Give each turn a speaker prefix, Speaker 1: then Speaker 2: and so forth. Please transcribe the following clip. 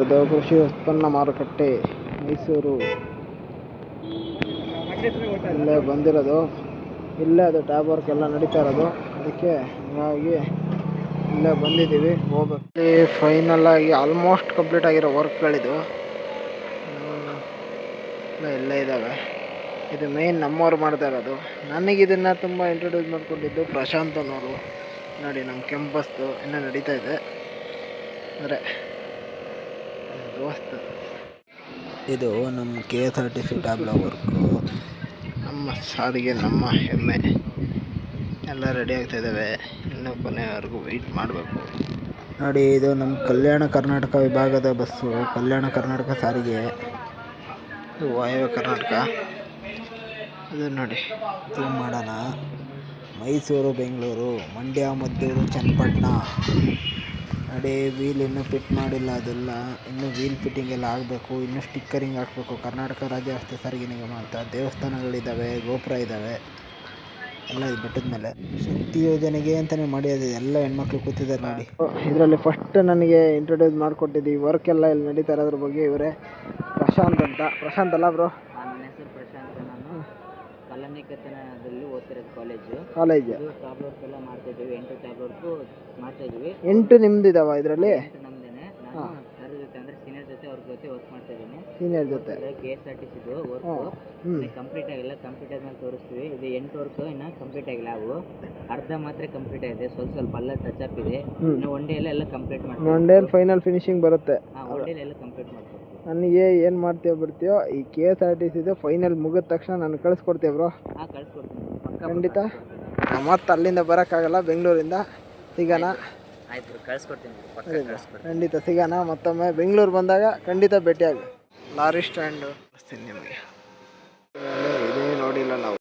Speaker 1: ಕೃಷಿ ಉತ್ಪನ್ನ ಮಾರುಕಟ್ಟೆ ಮೈಸೂರು ಇಲ್ಲೇ ಬಂದಿರೋದು. ಇಲ್ಲೇ ಅದು ಟ್ಯಾಬ್ ವರ್ಕ್ ಎಲ್ಲ ನಡೀತಾ ಇರೋದು. ಅದಕ್ಕೆ ಹಾಗಾಗಿ ಇಲ್ಲೇ ಬಂದಿದ್ದೀವಿ. ಇಲ್ಲಿ ಫೈನಲ್ ಆಗಿ ಆಲ್ಮೋಸ್ಟ್ ಕಂಪ್ಲೀಟ್ ಆಗಿರೋ ವರ್ಕ್ಗಳಿದು ಇಲ್ಲೇ ಇದ್ದಾವೆ. ಇದು ಮೇಯ್ನ್ ನಮ್ಮವ್ರು ಮಾಡ್ತಾ ಇರೋದು. ನನಗೆ ಇದನ್ನು ತುಂಬ ಇಂಟ್ರೊಡ್ಯೂಸ್ ಮಾಡಿಕೊಂಡಿದ್ದು ಪ್ರಶಾಂತ್ ಅನ್ನೋರು. ನೋಡಿ ನಮ್ಮ ಕೆಂಪಸ್ದು ಇನ್ನೂ ನಡೀತಾ ಇದೆ. ಅಂದರೆ ದೋಸ್ತ ಇದು ನಮ್ಮ K S R T C tableau work ನಮ್ಮ ಸಾರಿಗೆ ನಮ್ಮ ಹೆಮ್ಮೆ. ಎಲ್ಲ ರೆಡಿ ಆಗ್ತಾ ಇದ್ದಾವೆ ಇನ್ನೂ ಕೊನೆಯವರೆಗೂ ವೆಯ್ಟ್ ಮಾಡಬೇಕು. ನೋಡಿ ಇದು ನಮ್ಮ ಕಲ್ಯಾಣ ಕರ್ನಾಟಕ ವಿಭಾಗದ ಬಸ್ಸು ಕಲ್ಯಾಣ ಕರ್ನಾಟಕ ಸಾರಿಗೆ. ಇದು ವಾಯವ್ಯ ಕರ್ನಾಟಕ. ಇದು ನೋಡಿ. ಇದು ಮಾಡೋಣ. ಮೈಸೂರು ಬೆಂಗಳೂರು ಮಂಡ್ಯ ಮದ್ದೂರು ಚನ್ನಪಟ್ಟಣ. ನೋಡಿ ವೀಲ್ ಇನ್ನೂ ಫಿಟ್ ಮಾಡಿಲ್ಲ ಅದೆಲ್ಲ. ಇನ್ನೂ ವೀಲ್ ಫಿಟ್ಟಿಂಗ್ ಎಲ್ಲ ಆಗಬೇಕು, ಇನ್ನೂ ಸ್ಟಿಕ್ಕರಿಂಗ್ ಹಾಕಬೇಕು. ಕರ್ನಾಟಕ ರಾಜ್ಯ ರಸ್ತೆ ಸಾರಿಗೆ ನಿಗಮ ಅಂತ ದೇವಸ್ಥಾನಗಳಿದ್ದಾವೆ ಗೋಪುರ ಇದ್ದಾವೆ ಎಲ್ಲ ಇದು ಬೆಟ್ಟದ ಮೇಲೆ. ಶಕ್ತಿ ಯೋಜನೆಗೆ ಅಂತಲೇ ಅದು ಎಲ್ಲ ಹೆಣ್ಮಕ್ಳು ಕೂತಿದ್ದಾರೆ ನೋಡಿ. ಇದರಲ್ಲಿ ಫಸ್ಟ್ ನನಗೆ ಇಂಟ್ರೊಡ್ಯೂಸ್ ಮಾಡಿಕೊಟ್ಟಿದ್ದು ಈ ವರ್ಕ್ ಎಲ್ಲ ಇಲ್ಲಿ ನಡೀತಾ ಇರೋದ್ರ ಬಗ್ಗೆ ಇವರೇ ಪ್ರಶಾಂತ್ ಅಂತ. ಪ್ರಶಾಂತ್ ಅಲ್ಲ ಬ್ರೋ
Speaker 2: ನನ್ನ ಹೆಸರು ಪ್ರಶಾಂತ್ ನಾನು ಕಲಾನಿಕೇತನದಲ್ಲಿ ಓದ್ತಿರೋದು ಕಾಲೇಜು
Speaker 1: ಕಾಲೇಜ್
Speaker 2: ಟ್ಯಾಬ್ ವರ್ಕ್ ಎಲ್ಲ ಮಾಡ್ತಾ ಇದ್ದೀವಿ. ಎಂಟು ಟ್ಯಾಬ್ ವರ್ಕು ಮಾಡ್ತಾ ಇದ್ದೀವಿ.
Speaker 1: ಎಂಟು ನಿಮ್ದಿದಾವ ಇದರಲ್ಲಿ?
Speaker 2: ನಮ್ದೇನೆ. ನಾನು ಸರ್ ಜೊತೆ ಅಂದ್ರೆ ಸೀನಿಯರ್ ಜೊತೆ ಅವ್ರ ಜೊತೆ ವರ್ಕ್ ಮಾಡ್ತಾ ಇದ್ದೀನಿ.
Speaker 1: ಸೀನಿಯರ್ ಜೊತೆ.
Speaker 2: ಕೆ ಎಸ್ ಆರ್ ಟಿ ಸಿದು ವರ್ಕ್ ಕಂಪ್ಲೀಟ್ ಆಗಿಲ್ಲ. ಕಂಪ್ಲೀಟ್ ಆದ್ಮೇಲೆ ತೋರಿಸ್ತೀವಿ. ಇದು ಎಂಟು ವರ್ಕ್ ಇನ್ನ ಕಂಪ್ಲೀಟ್ ಆಗಿಲ್ಲ ಅವು. ಅರ್ಧ ಮಾತ್ರ ಕಂಪ್ಲೀಟ್ ಆಗಿದೆ. ಸ್ವಲ್ಪ ಸ್ವಲ್ಪ ಅಲ್ಲ ಟಚ್ ಅಪ್ ಇದೆ. ಇನ್ನು ಒನ್ ಡೇ ಎಲ್ಲ ಕಂಪ್ಲೀಟ್ ಮಾಡ್ತೀವಿ.
Speaker 1: ಒನ್ ಡೇ ಫೈನಲ್ ಫಿನಿಶಿಂಗ್ ಬರುತ್ತೆ.
Speaker 2: ಒನ್ ಡೇ ಎಲ್ಲ ಕಂಪ್ಲೀಟ್ ಮಾಡ್ಕೊಡ್ತೀವಿ
Speaker 1: ನನಗೆ ಏನು ಮಾಡ್ತೀಯೋ ಬಿಡ್ತೀಯೋ ಈ ಕೆ ಎಸ್ ಆರ್ ಟಿ ಸಿದು ಫೈನಲ್ ಮುಗಿದ ತಕ್ಷಣ ನಾನು ಕಳಿಸ್ಕೊಡ್ತೀವಿ ಬ್ರೋ
Speaker 2: ಆ
Speaker 1: ಖಂಡಿತ. ಮತ್ತೆ ಅಲ್ಲಿಂದ ಬರೋಕ್ಕಾಗಲ್ಲ ಬೆಂಗಳೂರಿಂದ. ಸಿಗೋಣ.
Speaker 2: ಆಯ್ತು ಕಳಿಸ್ಕೊಡ್ತೀನಿ
Speaker 1: ಖಂಡಿತ ಸಿಗೋಣ ಮತ್ತೊಮ್ಮೆ ಬೆಂಗಳೂರು ಬಂದಾಗ ಖಂಡಿತ ಭೇಟಿಯಾಗಿ. Lorry stand. ನಿಮಗೆ. ಇದೇ ನೋಡಿಲ್ಲ ನಾವು.